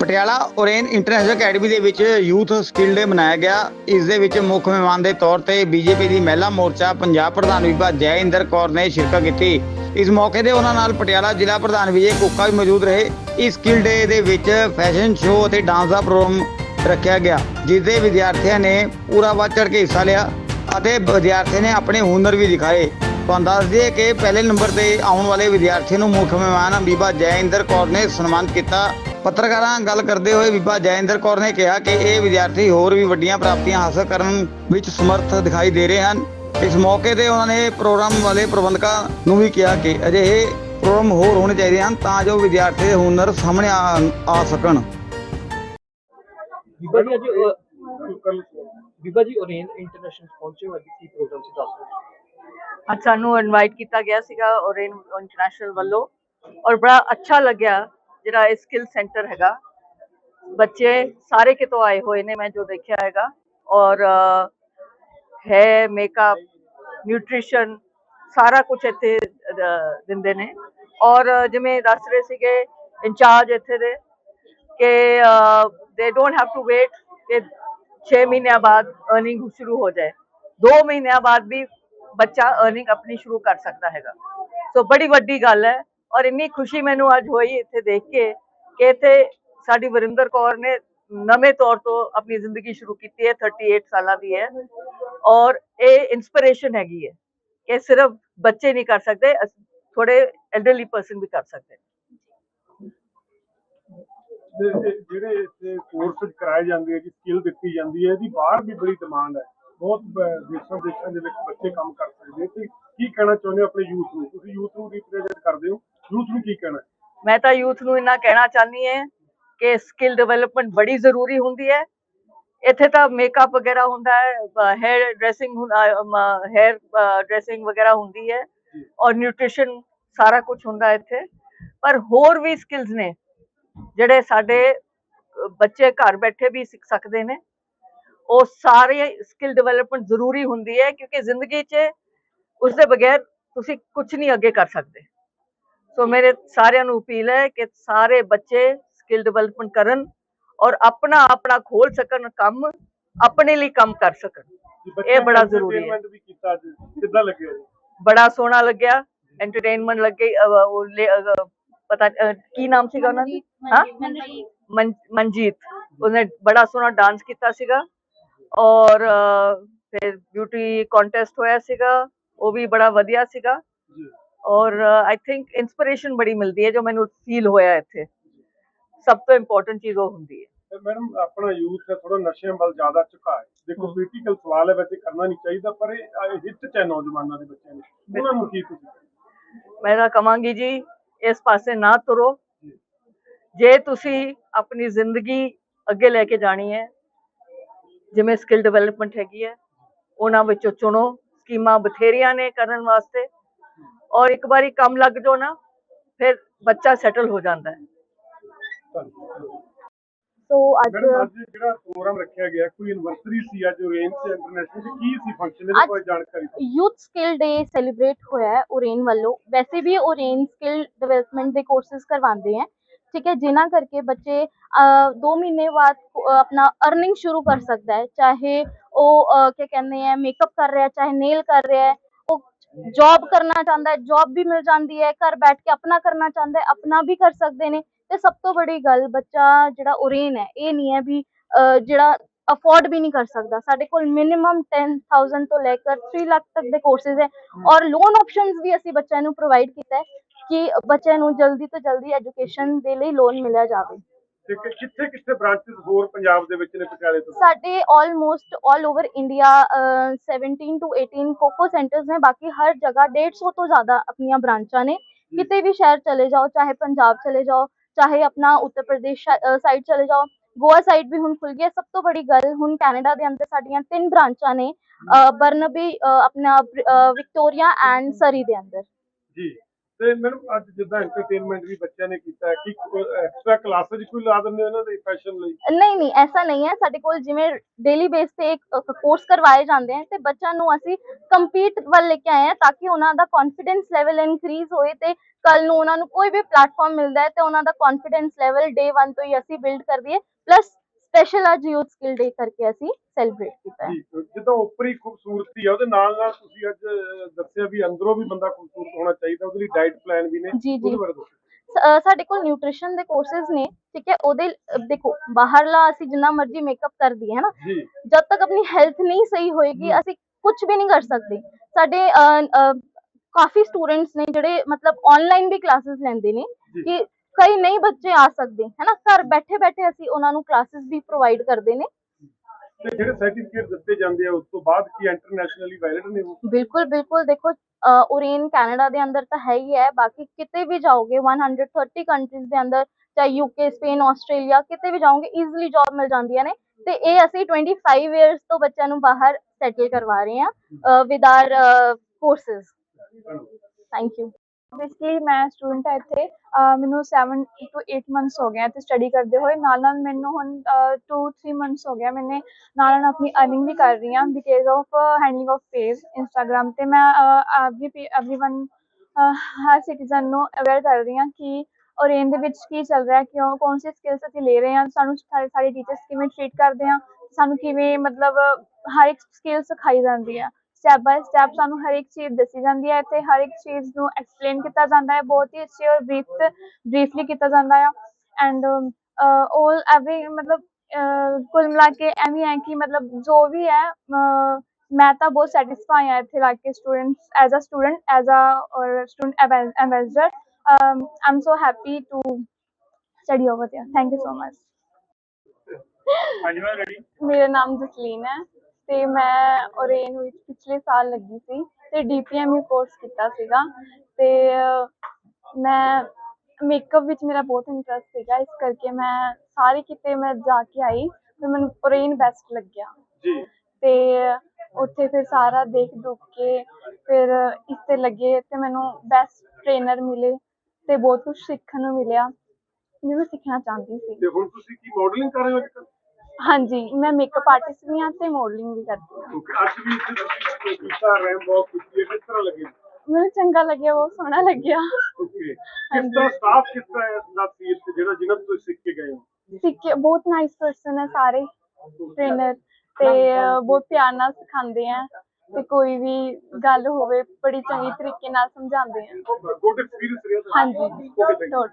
Patiala ਓਰੇਨ international academy ਦੇ ਵਿੱਚ youth skill ਡੇ ਮਨਾਇਆ ਗਿਆ। ਇਸ ਦੇ ਵਿੱਚ ਮੁੱਖ ਮਹਿਮਾਨ ਦੇ ਤੌਰ ਤੇ ਬੀਜੇਪੀ ਦੀ ਮਹਿਲਾ ਮੋਰਚਾ, ਪੰਜਾਬ ਪ੍ਰਧਾਨ ਵਿਭਾ ਜੈ ਇੰਦਰ ਕੌਰ ਨੇ ਸ਼ਿਰਕਤ ਕੀਤੀ। ਇਸ ਮੌਕੇ ਤੇ ਉਹਨਾਂ ਨਾਲ ਪਟਿਆਲਾ ਜ਼ਿਲ੍ਹਾ ਪ੍ਰਧਾਨ ਵਿਜੇ ਕੋਕਾ ਵੀ ਮੌਜੂਦ ਰਹੇ। ਇਸ ਸਕਿੱਲ ਡੇ ਦੇ ਵਿੱਚ ਫੈਸ਼ਨ ਸ਼ੋਅ ਅਤੇ ਡਾਂਸ ਦਾ ਪ੍ਰੋਗਰਾਮ ਰੱਖਿਆ ਗਿਆ, ਜਿਸ ਦੇ ਵਿਦਿਆਰਥੀਆਂ ਨੇ ਪੂਰਾ ਵੱਧ ਚੜ੍ਹ ਕੇ ਹਿੱਸਾ ਲਿਆ ਅਤੇ ਵਿਦਿਆਰਥੀਆਂ ਨੇ ਆਪਣੇ ਹੁਨਰ ਵੀ ਦਿਖਾਏ। ਤੁਹਾਨੂੰ ਦੱਸ ਦਈਏ ਕਿ ਪਹਿਲੇ ਨੰਬਰ ਤੇ ਆਉਣ ਵਾਲੇ ਵਿਦਿਆਰਥੀਆਂ ਨੂੰ ਮੁੱਖ ਮਹਿਮਾਨ ਬੀਬਾ ਜੈਇੰਦਰ ਕੌਰ ਨੇ ਸਨਮਾਨਿਤ ਕੀਤਾ। ਪੱਤਰਕਾਰਾਂ ਨਾਲ ਗੱਲ ਕਰਦੇ ਹੋਏ ਬੀਬਾ ਜੈਇੰਦਰ ਕੌਰ ਨੇ ਕਿਹਾ ਕਿ ਇਹ ਵਿਦਿਆਰਥੀ ਹੋਰ ਵੀ ਵੱਡੀਆਂ ਪ੍ਰਾਪਤੀਆਂ ਹਾਸਲ ਕਰਨ ਵਿੱਚ ਸਮਰਥ ਦਿਖਾਈ ਦੇ ਰਹੇ ਹਨ। ਇਸ ਮੌਕੇ ਤੇ ਉਹਨਾਂ ਨੇ ਪ੍ਰੋਗਰਾਮ ਵਾਲੇ ਪ੍ਰਬੰਧਕਾਂ ਨੂੰ ਵੀ ਕਿਹਾ ਕਿ ਅਜਿਹੇ ਪ੍ਰੋਗਰਾਮ ਹੋਰ ਹੋਣੇ ਚਾਹੀਦੇ ਹਨ ਤਾਂ ਜੋ ਵਿਦਿਆਰਥੀ ਦੇ ਹੁਨਰ ਸਾਹਮਣੇ ਆ ਸਕਣ। ਬੀਬਾ ਜੀ ਬੀਬਾ ਜੀ ਓਰੇਨ ਇੰਟਰਨੈਸ਼ਨਲ ਪਹੁੰਚੇ ਅੱਜ ਕੀ ਪ੍ਰੋਗਰਾਮ ਸੀ ਦੱਸ ਅੱਜ ਸਾਨੂੰ ਇਨਵਾਈਟ ਕੀਤਾ ਗਿਆ ਸੀਗਾ ਔਰੇਨ ਇੰਟਰਨੈਸ਼ਨਲ ਵੱਲੋਂ ਔਰ ਬੜਾ ਅੱਛਾ ਲੱਗਿਆ। ਜਿਹੜਾ ਇਹ ਸਕਿੱਲ ਸੈਂਟਰ ਹੈਗਾ, ਬੱਚੇ ਸਾਰੇ ਕਿਤੋਂ ਆਏ ਹੋਏ ਨੇ ਮੈਂ ਜੋ ਦੇਖਿਆ ਹੈਗਾ ਔਰ ਹੈ ਮੇਕਅਪ ਨਿਊਟ੍ਰੀਸ਼ਨ ਸਾਰਾ ਕੁਝ ਇੱਥੇ ਦਿੰਦੇ ਨੇ ਔਰ ਜਿਵੇਂ ਦੱਸ ਰਹੇ ਸੀਗੇ ਇੰਚਾਰਜ ਇੱਥੇ ਦੇ ਕਿ they don't have to wait ਕਿ 6 ਮਹੀਨਿਆਂ ਬਾਅਦ ਅਰਨਿੰਗ ਸ਼ੁਰੂ ਹੋ ਜਾਏ। 2 ਮਹੀਨਿਆਂ ਬਾਅਦ ਵੀ ਬੱਚਾ ਅਰਨਿੰਗ ਆਪਣੀ ਸ਼ੁਰੂ ਕਰ ਸਕਦਾ ਹੈਗਾ। ਸੋ ਬੜੀ ਵੱਡੀ ਗੱਲ ਹੈ ਔਰ ਇੰਨੀ ਖੁਸ਼ੀ ਮੈਨੂੰ ਅੱਜ ਹੋਈ ਇੱਥੇ ਦੇਖ ਕੇ ਕਿ ਇੱਥੇ ਸਾਡੀ ਵਰਿੰਦਰ ਕੌਰ ਨੇ ਨਵੇਂ ਤੌਰ ਤੋਂ ਆਪਣੀ ਜ਼ਿੰਦਗੀ ਸ਼ੁਰੂ ਕੀਤੀ ਹੈ 38 ਸਾਲਾਂ ਦੀ ਹੈ ਔਰ ਇਹ ਇਨਸਪੀਰੇਸ਼ਨ ਹੈਗੀ ਹੈ ਕਿ ਸਿਰਫ ਬੱਚੇ ਨਹੀਂ ਕਰ ਸਕਦੇ, ਅਸ- ਥੋੜੇ ਐਲਡਰਲੀ ਪਰਸਨ ਵੀ ਕਰ ਸਕਦੇ ਨੇ। ਤੇ ਇਹ ਜਿਹੜੇ ਇੱਥੇ ਕੋਰਸ ਕਰਾਏ ਜਾਂਦੇ ਆ ਜੀ ਸਕਿੱਲ ਦਿੱਤੀ ਜਾਂਦੀ ਹੈ, ਇਹਦੀ ਬਾਹਰ ਵੀ ਬੜੀ ਡਿਮਾਂਡ ਹੈ। ਬਹੁਤ ਬ- ਦੇਸ਼ਾਂ ਦੇਸ਼ਾਂ ਦੇ ਵਿੱਚ ਬੱਚੇ ਕੰਮ ਕਰ ਸਕਦੇ ਤੇ ਕੀ ਕਹਿਣਾ ਚਾਹੁੰਦੇ ਹੋ ਆਪਣੇ ਯੂਥ ਨੂੰ? ਤੁਸੀਂ ਯੂਥ ਨੂੰ ਰਿਪਰੈਜ਼ੈਂਟ ਕਰਦੇ ਹੋ? ਯੂਥ ਨੂੰ ਕੀ ਕਹਿਣਾ ਮੈਂ ਤਾਂ ਯੂਥ ਨੂੰ ਇੰਨਾ ਕਹਿਣਾ ਚਾਹਨੀ ਹੈ ਕਿ ਸਕਿੱਲ ਡਿਵੈਲਪਮੈਂਟ ਬੜੀ ਜ਼ਰੂਰੀ ਹੁੰਦੀ ਹੈ। ਇੱਥੇ ਤਾਂ ਮੇਕਅਪ ਵਗੈਰਾ ਹੁੰਦਾ ਹੈ ਹੈਅਰ ਡਰੈਸਿੰਗ ਹੈਅਰ ਡਰੈਸਿੰਗ ਵਗੈਰਾ ਹੁੰਦੀ ਹੈ ਔਰ ਨਿਊਟ੍ਰੀਸ਼ਨ ਸਾਰਾ ਕੁਝ ਹੁੰਦਾ ਇੱਥੇ। ਪਰ ਹੋਰ ਵੀ ਸਕਿੱਲਸ ਨੇ ਜਿਹੜੇ ਸਾਡੇ ਬੱਚੇ ਘਰ ਬੈਠੇ ਵੀ ਸਿੱਖ ਸਕਦੇ ਨੇ। ਉਹ ਸਾਰੇ ਸਕਿੱਲ ਡਿਵੈਲਪਮੈਂਟ ਜ਼ਰੂਰੀ ਹੁੰਦੀ ਹੈ ਕਿਉਂਕਿ ਜ਼ਿੰਦਗੀ 'ਚ ਉਸ ਦੇ ਬਗੈਰ ਤੁਸੀਂ ਕੁਝ ਨਹੀਂ ਅੱਗੇ ਕਰ ਸਕਦੇ। ਸੋ ਮੇਰੇ ਸਾਰਿਆਂ ਨੂੰ ਅਪੀਲ ਹੈ ਕਿ ਸਾਰੇ ਬੱਚੇ ਸਕਿੱਲ ਡਿਵੈਲਪਮੈਂਟ ਕਰਨ ਔਰ ਆਪਣਾ ਆਪਣਾ ਖੋਲ ਸਕਣ ਕੰਮ ਆਪਣੇ ਲਈ ਕੰਮ ਕਰ ਸਕਣ। ਇਹ ਬੜਾ ਜ਼ਰੂਰੀ ਹੈ। ਕਿੱਦਾਂ ਲੱਗਿਆ ਬੜਾ ਸੋਹਣਾ ਲੱਗਿਆ। ਐਂਟਰਟੇਨਮੈਂਟ ਲੱਗੇ ਪਤਾ ਕੀ ਨਾਮ ਸੀਗਾ ਉਹਨਾਂ ਦਾ? ਹਾਂ? ਮਨਜੀਤ ਉਹਨੇ ਬੜਾ ਸੋਹਣਾ ਡਾਂਸ ਕੀਤਾ ਸੀਗਾ। ਔਰ ਫਿਰ ਬਿਊਟੀ ਕੰਟੈਸਟ ਹੋਇਆ ਸੀਗਾ। ਉਹ ਵੀ ਬੜਾ ਵਧੀਆ ਸੀਗਾ। ਜੀ। ਔਰ ਆਈ ਥਿੰਕ ਇਨਸਪੀਰੇਸ਼ਨ ਬੜੀ ਮਿਲਦੀ ਹੈ ਜੋ ਮੈਨੂੰ ਫੀਲ ਹੋਇਆ ਇੱਥੇ। ਸਭ ਤੋਂ ਇੰਪੋਰਟੈਂਟ ਚੀਜ਼ ਉਹ ਹੁੰਦੀ ਹੈ। ਮੈਡਮ ਆਪਣਾ ਯੂਥ ਹੈ ਥੋੜਾ ਨਸ਼ਿਆਂ ਵੱਲ ਜ਼ਿਆਦਾ ਝੁਕਾ ਹੈ। ਦੇਖੋ। ਪੋਲੀਟੀਕਲ ਸਵਾਲ ਹੈ ਵੈਸੇ ਕਰਨਾ ਨਹੀਂ ਚਾਹੀਦਾ ਪਰ ਇਹ ਹਿੱਤ ਚ ਹੈ ਨੌਜਵਾਨਾਂ ਦੇ ਬੱਚਿਆਂ ਨੇ ਉਹਨਾਂ ਨੂੰ ਕੀ ਤੁਸੀਂ ਮੈਂ ਤਾਂ ਕਵਾਂਗੀ ਜੀ ਇਸ ਪਾਸੇ ਨਾ ਤੁਰੋ। ਜੇ। ਤੁਸੀਂ ਆਪਣੀ ਜ਼ਿੰਦਗੀ ਅੱਗੇ ਲੈ ਕੇ ਜਾਣੀ ਹੈ ਜਿਵੇਂ ਸਕਿੱਲ ਡਿਵੈਲਪਮੈਂਟ ਹੈਗੀ ਹੈ ਉਹਨਾਂ ਵਿੱਚੋਂ ਚੁਣੋ। ਸਕੀਮਾਂ ਬਥੇਰੀਆਂ ਨੇ ਕਰਨ ਵਾਸਤੇ। ਔਰ ਇੱਕ ਵਾਰੀ ਕੰਮ ਲੱਗ ਜਾਓ ਨਾ ਫਿਰ ਬੱਚਾ ਸੈਟਲ ਹੋ ਜਾਂਦਾ ਹੈ। ਸੋ ਅੱਜ ਜਿਹੜਾ ਪ੍ਰੋਗਰਾਮ ਰੱਖਿਆ ਗਿਆ ਕੋਈ ਯੂਨੀਵਰਸਿਟੀ ਸੀ ਅੱਜ ਰੇਂਜ ਇੰਟਰਨੈਸ਼ਨਲ ਚ? ਕੀ ਸੀ ਫੰਕਸ਼ਨ ਇਹਦੀ ਕੋਈ ਜਾਣਕਾਰੀ। ਯੂਥ ਸਕਿੱਲ ਡੇ ਸੈਲੀਬ੍ਰੇਟ ਹੋਇਆ ਹੈ ਓਰੇਨ ਵੱਲੋਂ। ਵੈਸੇ ਵੀ ਓਰੇਨ ਸਕਿੱਲ ਡਿਵੈਲਪਮੈਂਟ ਦੇ ਕੋਰਸਿਸ ਕਰਵਾਉਂਦੇ ਹੈ ਠੀਕ ਹੈ ਜਿਨ੍ਹਾਂ ਕਰਕੇ ਬੱਚੇ 2 ਮਹੀਨੇ ਬਾਅਦ ਆਪਣਾ ਅਰਨਿੰਗ ਸ਼ੁਰੂ ਕਰ ਸਕਦਾ ਹੈ। ਚਾਹੇ ਉਹ ਕੀ ਕਹਿੰਦੇ ਆ ਮੇਕਅਪ ਕਰ ਰਿਹਾ ਚਾਹੇ ਨੇਲ ਕਰ ਰਿਹਾ ਹੈ ਜੌਬ ਕਰਨਾ ਚਾਹੁੰਦਾ ਹੈ ਜੌਬ ਵੀ ਮਿਲ ਜਾਂਦੀ ਹੈ ਘਰ ਬੈਠ ਕੇ ਆਪਣਾ ਕਰਨਾ ਚਾਹੁੰਦਾ ਹੈ ਆਪਣਾ ਵੀ ਕਰ ਸਕਦੇ ਨੇ। ਤੇ ਸਭ ਤੋਂ ਬੜੀ ਗੱਲ ਬੱਚਾ ਜਿਹੜਾ ਓਰੇਨ ਹੈ ਇਹ ਨਹੀਂ ਹੈ ਵੀ ਜਿਹੜਾ ਅਫੋਰਡ ਵੀ ਨਹੀਂ ਕਰ ਸਕਦਾ। ਸਾਡੇ ਕੋਲ ਮਿਨੀਮਮ 10000 ਤੋਂ ਲੈ ਕੇ 3 ਲੱਖ ਤੱਕ ਦੇ ਕੋਰਸਿਸ ਹੈ ਔਰ ਲੋਨ ਆਪਸ਼ਨਸ ਵੀ ਅਸੀਂ ਬੱਚਿਆਂ ਨੂੰ ਪ੍ਰੋਵਾਈਡ ਕੀਤਾ ਹੈ ਕਿ ਬੱਚਿਆਂ ਨੂੰ ਜਲਦੀ ਤੋਂ ਜਲਦੀ ਐਜੂਕੇਸ਼ਨ ਦੇ ਲਈ ਲੋਨ ਮਿਲਿਆ ਜਾਵੇ। ਤੇ ਕਿ- ਕਿੱਥੇ ਕਿੱਥੇ ਬ੍ਰਾਂਚਸ ਹੋਰ ਪੰਜਾਬ ਦੇ ਵਿੱਚ ਨੇ ਪਟਿਆਲੇ ਤੋਂ? ਸਾਡੇ almost all over India 17 to 18 coco centres ਨੇ ਬਾਕੀ ਹਰ ਜਗ੍ਹਾ 150 ਤੋਂ ਜ਼ਿਆਦਾ ਆਪਣੀਆਂ ਬ੍ਰਾਂਚਾਂ ਨੇ। ਕਿਤੇ ਵੀ ਸ਼ਹਿਰ ਚਲੇ ਜਾਓ ਚਾਹੇ ਪੰਜਾਬ ਚਲੇ ਜਾਓ ਚਾਹੇ ਆਪਣਾ ਉੱਤਰ ਪ੍ਰਦੇਸ਼ ਸਾਈਡ ਚਲੇ ਜਾਓ ਗੋਆ ਸਾਈਡ ਵੀ ਹੁਣ ਖੁੱਲ ਗਿਆ। ਸਭ ਤੋਂ ਬੜੀ ਗੱਲ ਹੁਣ ਕੈਨੇਡਾ ਦੇ ਅੰਦਰ ਸਾਡੀਆਂ ਤਿੰਨ ਬ੍ਰਾਂਚਾਂ ਨੇ ਬਰਨਬੀ ਆਪਣਾ ਵਿਕਟੋਰੀਆ ਐਂਡ ਸਰੀ ਦੇ ਅੰਦਰ। ਜੀ। ਤੇ ਮੈਨੂੰ ਅੱਜ ਜਿੱਦਾਂ ਐਂਟਰਟੇਨਮੈਂਟ ਵੀ ਬੱਚਿਆਂ ਨੇ ਕੀਤਾ ਹੈ, ਕਿ ਐਕਸਟਰਾ ਕਲਾਸਿਸ ਕੋਈ ਲਾ ਦਿੰਦੇ ਹੋ ਦੇ ਫੈਸ਼ਨ ਲਈ? ਨਹੀਂ ਨਹੀਂ, ਐਸਾ ਨਹੀਂ ਹੈ। ਸਾਡੇ ਕੋਲ ਜਿਵੇਂ ਡੇਲੀ ਬੇਸ ਤੇ ਇੱਕ ਕੋਰਸ ਕਰਵਾਏ ਜਾਂਦੇ ਹਨ ਤੇ ਬੱਚਿਆਂ ਨੂੰ ਅਸੀਂ ਕੰਪੀਟ ਵੱਲ ਲੈ ਕੇ ਆਏ ਹਾਂ ਤਾਂ ਕਿ ਉਹਨਾਂ ਦਾ ਕੌਨਫੀਡੈਂਸ ਲੈਵਲ ਇਨਕਰੀਜ਼ ਹੋਏ ਤੇ ਕੱਲ ਨੂੰ ਉਹਨਾਂ ਨੂੰ ਕੋਈ ਵੀ ਪਲੇਟਫਾਰਮ ਮਿਲਦਾ ਹੈ ਤੇ ਉਹਨਾਂ ਦਾ ਕੌਨਫੀਡੈਂਸ ਲੈਵਲ ਡੇ 1 ਤੋਂ ਹੀ ਅਸੀਂ ਬਿਲਡ ਕਰ ਦਈਏ। ਪਲੱਸ ਸਪੈਸ਼ਲ ਅੱਜ ਯੂਥ ਸਕਿੱਲ ਡੇ ਕਰਕੇ ਅਸੀਂ ਸੈਲੀਬ੍ਰੇਟ ਕੀਤਾ ਹੈ। ਜਿੱਦਾਂ ਉੱਪਰੀ ਖੂਬਸੂਰਤੀ ਆ ਉਹਦੇ ਨਾਲ ਨਾਲ ਤੁਸੀਂ ਅੱਜ ਦੱਸਿਆ ਵੀ ਅੰਦਰੋਂ ਵੀ ਬੰਦਾ ਖੂਬਸੂਰਤ ਹੋਣਾ ਚਾਹੀਦਾ ਉਹਦੇ ਲਈ ਡਾਈਟ ਪਲਾਨ ਵੀ ਨੇ। ਜੀ, ਜੀ। ਸਾਡੇ ਕੋਲ ਨਿਊਟ੍ਰੀਸ਼ਨ ਦੇ ਕੋਰਸਸ ਨੇ ਠੀਕ ਹੈ ਉਹਦੇ ਦੇਖੋ ਬਾਹਰਲਾ ਅਸੀਂ ਜਿੰਨਾ ਮਰਜ਼ੀ ਮੇਕਅਪ ਕਰ ਦਈਏ ਹੈ ਨਾ ਜਦ ਤੱਕ ਆਪਣੀ ਹੈਲਥ ਨਹੀਂ ਸਹੀ ਹੋਏਗੀ ਅਸੀਂ ਕੁਝ ਵੀ ਨਹੀਂ ਕਰ ਸਕਦੇ। ਸਾਡੇ ਕਾਫੀ ਸਟੂਡੈਂਟਸ ਨੇ ਜਿਹੜੇ ਮਤਲਬ ਆਨਲਾਈਨ ਵੀ ਕਲਾਸਿਸ ਲੈਂਦੇ ਨੇ। ਕਿ ਕਈ ਨਹੀਂ ਬੱਚੇ ਆ ਸਕਦੇ ਹੈ ਨਾ ਘਰ ਬੈਠੇ ਬੈਠੇ ਅਸੀਂ ਉਹਨਾਂ ਨੂੰ ਕਲਾਸਿਸ ਵੀ ਪ੍ਰੋਵਾਈਡ ਕਰਦੇ ਨੇ। ਤੇ ਜਿਹੜੇ ਸਰਟੀਫਿਕੇਟ ਦਿੱਤੇ ਜਾਂਦੇ ਆ ਉਸ ਤੋਂ ਬਾਅਦ ਕੀ ਇੰਟਰਨੈਸ਼ਨਲੀ ਵੈਲਿਡ ਨੇ ਉਹ? ਬਿਲਕੁਲ ਬਿਲਕੁਲ। ਦੇਖੋ ਓਰੇਨ ਕੈਨੇਡਾ ਦੇ ਅੰਦਰ ਤਾਂ ਹੈ ਹੀ ਹੈ ਬਾਕੀ ਕਿਤੇ ਵੀ ਜਾਓਗੇ 130 ਕੰਟਰੀਜ਼ ਦੇ ਅੰਦਰ ਚਾਹੇ ਯੂਕੇ ਸਪੇਨ ਆਸਟ੍ਰੇਲੀਆ ਕਿਤੇ ਵੀ ਜਾਓਗੇ ਈਜ਼ੀਲੀ ਜੌਬ ਮਿਲ ਜਾਂਦੀਆਂ ਨੇ। ਤੇ ਇਹ ਅਸੀਂ 25 ਇਅਰਸ ਤੋਂ ਬੱਚਿਆਂ ਨੂੰ ਬਾਹਰ ਸੈਟਲ ਕਰਵਾ ਰਹੇ ਹਾਂ with our courses thank you basically ਮੈਂ ਸਟੂਡੈਂਟ ਹਾਂ ਇੱਥੇ ਮੈਨੂੰ 7 ਤੋਂ 8 ਮੰਥਸ ਹੋ ਗਏ ਇੱਥੇ ਸਟੱਡੀ ਕਰਦੇ ਹੋਏ। ਨਾਲ ਨਾਲ ਮੈਨੂੰ ਹੁਣ 2 3 ਮੰਥਸ ਹੋ ਗਿਆ ਮੈਨੇ ਨਾਲ ਨਾਲ ਆਪਣੀ ਅਰਨਿੰਗ ਵੀ ਕਰ ਰਹੀ ਹਾਂ because of handling of page Instagram ਤੇ ਮੈਂ ਐਵਰੀ ਐਵਰੀਵਨ ਹਰ ਸਿਟੀਜ਼ਨ ਨੂੰ ਅਵੇਅਰ ਕਰ ਰਹੀ ਹਾਂ ਕਿ ਓਰੇਨ ਦੇ ਵਿੱਚ ਕੀ ਚੱਲ ਰਿਹਾ, ਕਿਉਂ, ਕੌਣ ਸੀ ਸਕਿੱਲਸ ਅਸੀਂ ਲੈ ਰਹੇ ਹਾਂ, ਸਾਨੂੰ ਸਾਰੇ ਸਾਰੇ ਟੀਚਰਸ ਕਿਵੇਂ ਟ੍ਰੀਟ ਕਰਦੇ ਆ ਸਾਨੂੰ ਕਿਵੇਂ ਮਤਲਬ ਹਰ ਇੱਕ ਸਕਿੱਲ ਸਿਖਾਈ ਜਾਂਦੀ ਹੈ। ਸਟੈਪ ਬਾਏ ਸਟੈਪ ਸਾਨੂੰ ਹਰ ਇੱਕ ਚੀਜ਼ ਦੱਸੀ ਜਾਂਦੀ ਹੈ ਤੇ ਹਰ ਇੱਕ ਚੀਜ਼ ਨੂੰ ਐਕਸਪਲੇਨ ਕੀਤਾ ਜਾਂਦਾ ਹੈ ਬਹੁਤ ਹੀ ਅੱਛੀ ਔਰ ਬਰੀਫ ਬਰੀਫਲੀ ਕੀਤਾ ਜਾਂਦਾ ਹੈ ਐਂਡ 올 ਐਵਰੀ ਮਤਲਬ ਕੁੱਲ ਮਿਲਾ ਕੇ ਐਵੇਂ ਹੈ ਕਿ ਮਤਲਬ ਜੋ ਵੀ ਹੈ ਮੈਂ ਤਾਂ ਬਹੁਤ ਸੈਟੀਸਫਾਈ ਹਾਂ ਇੱਥੇ ਲਾ ਕੇ students as a student as a student ambassador I am so happy to study over there. Thank you so much ਹਾਂਜੀ ਮੈਂ ਰੈਡੀ ਮੇਰਾ ਨਾਮ ਜਸਲੀਨ ਹੈ। ਤੇ ਮੈਂ ਓਰੇਨ ਵਿੱਚ ਪਿਛਲੇ ਸਾਲ ਲੱਗੀ ਸੀ ਤੇ ਡੀਪੀਐਮਯੂ ਕੋਰਸ ਕੀਤਾ ਸੀਗਾ ਤੇ ਮੈਂ ਮੇਕਅਪ ਵਿੱਚ ਮੇਰਾ ਬਹੁਤ ਇੰਟਰਸਟ ਸੀਗਾ ਇਸ ਕਰਕੇ ਮੈਂ ਸਾਰੇ ਕਿਤੇ ਮੈਂ ਜਾ ਕੇ ਆਈ ਤੇ ਮੈਨੂੰ ਓਰੇਨ ਬੈਸਟ ਲੱਗਿਆ। ਜੀ। ਤੇ ਉੱਥੇ ਫਿਰ ਸਾਰਾ ਦੇਖ ਦੁੱਖ ਕੇ ਫਿਰ ਇਸ ਤੇ ਲੱਗੇ ਤੇ ਮੈਨੂੰ ਬੈਸਟ ਟ੍ਰੇਨਰ ਮਿਲੇ ਤੇ ਬਹੁਤ ਕੁਝ ਸਿੱਖਣ ਨੂੰ ਮਿਲਿਆ। ਜੋ ਮੈਂ ਸਿੱਖਣਾ ਚਾਹੁੰਦੀ ਸੀ। ਤੇ ਹੁਣ ਤੁਸੀਂ ਕੀ ਮਾਡਲਿੰਗ ਕਰ ਰਹੇ ਹੋ ਅੱਜ ਹਾਂਜੀ ਮੈਂ ਮੇਕਅਪ ਆਰਟਿਸਟ ਵੀ ਹਾਂ ਤੇ ਮਾਡਲਿੰਗ ਵੀ ਕਰਦੀ ਹਾਂ। ਕਿਉਂਕਿ ਅੱਜ ਵੀ ਇੱਥੇ ਤੁਸੀਂ ਕੀਤਾ ਰੈਮ ਵਾਕ ਕੀਤੀ ਹੈ ਕਿਸ ਤਰ੍ਹਾਂ ਲੱਗੀ? ਮੈਨੂੰ ਚੰਗਾ ਲੱਗਿਆ ਬਹੁਤ ਸੋਹਣਾ ਲੱਗਿਆ। ਓਕੇ ਕਿਸ ਤਰ੍ਹਾਂ ਸਟਾਫ ਕਿਸ ਤਰ੍ਹਾਂ ਦਾ ਸੀ ਇੱਥੇ ਜਿਹੜਾ ਜਿਹਨਾਂ ਤੋਂ ਤੁਸੀਂ ਸਿੱਖ ਕੇ ਗਏ ਹੋ? ਸਿੱਖ ਕੇ ਬਹੁਤ ਨਾਈਸ ਪਰਸਨ ਹੈ ਸਾਰੇ ਟ੍ਰੇਨਰ ਤੇ ਬਹੁਤ ਪਿਆਰ ਨਾਲ ਸਿਖਾਉਂਦੇ ਆ ਤੇ ਕੋਈ ਵੀ ਗੱਲ ਹੋਵੇ ਬੜੀ ਚੰਗੀ ਤਰੀਕੇ ਨਾਲ ਸਮਝਾਉਂਦੇ ਆ। ਗੁੱਡ ਐਕਸਪੀਰੀਅੰਸ ਰਿਹਾ ਤੁਹਾਡਾ? ਹਾਂਜੀ. ਟੋਟਲ